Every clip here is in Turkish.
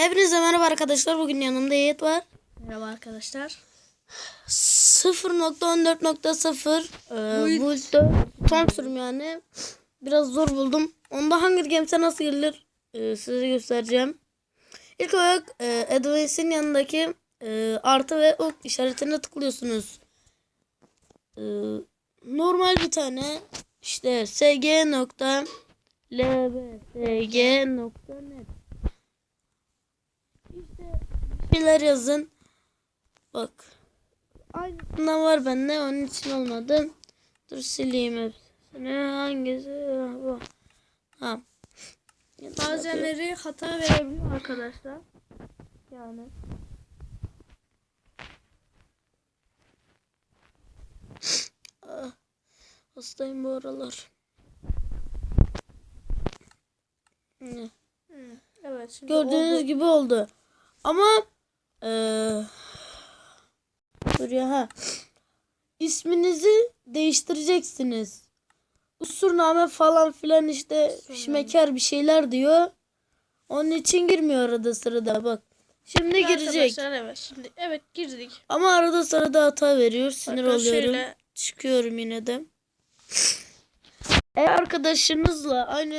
Hepinize merhaba arkadaşlar. Bugün yanımda Yiğit var. Merhaba arkadaşlar. 0.14.0 e, bu işte son sürüm yani. Biraz zor buldum. Onda Hunger Games'e nasıl girilir e, size göstereceğim. İlk olarak e, Advance'in yanındaki e, artı ve ok işaretine tıklıyorsunuz. E, normal bir tane işte sg.lbsg.net İşte bir şeyler yazın. Bak. Aynısından var bende. Onun için olmadı. Dur sileyim hepsini. Hangisi? Ha, Bu. Ha. Bazenleri hata verebiliyor arkadaşlar. Yani. Ah, Hastayım bu aralar. Evet. Şimdi Gördüğünüz oldu. gibi oldu. Ama eee dur ya ha. İsminizi değiştireceksiniz. Usurname falan filan işte şmeker bir şeyler diyor. Onun için girmiyor arada sırada bak. Şimdi girecek. Arkadaşlar evet. Şimdi evet girdik. Ama arada sırada hata veriyor. Sinir Bakın oluyorum. şöyle. Çıkıyorum yine de. Eğer arkadaşınızla aynı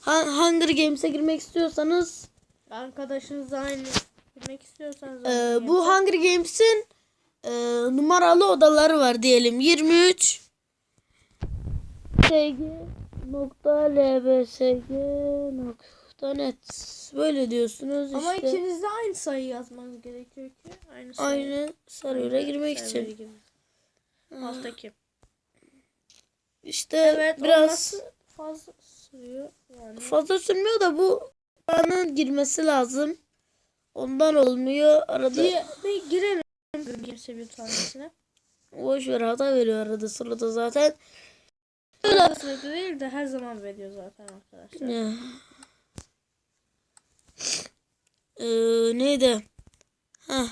Ha- Hunger Games'e girmek istiyorsanız Arkadaşınızla aynı girmek istiyorsanız Ee, bu Hunger Games'in e, numaralı odaları var diyelim. 23 SG nokta lbsg nokta net böyle diyorsunuz ama işte. ikiniz de aynı sayı yazmanız gerekiyor ki aynı sayı. Aynı server'a girmek server'a için. Alttaki. İşte Evet biraz olması fazla sürüyor yani. fazla sürmüyor da bu anın girmesi lazım. Ondan olmuyor. Arada Diye bir girelim Games'e bir tanesine. boş ver hata veriyor arada sırada zaten. Öyle sırada değil de her zaman veriyor zaten arkadaşlar. Ne? Ee, neydi? Heh.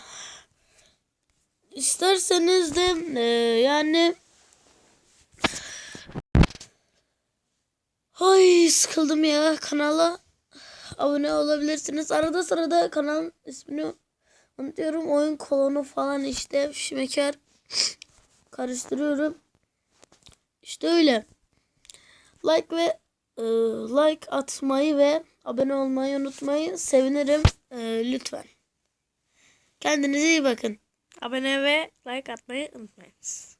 İsterseniz de e, yani Ay sıkıldım ya kanala abone olabilirsiniz. Arada sırada kanalın ismini unutuyorum. Oyun kolonu falan işte şmeker karıştırıyorum. İşte öyle. Like ve e, like atmayı ve abone olmayı unutmayın. Sevinirim. E, lütfen. Kendinize iyi bakın. Abone ve like atmayı unutmayınız.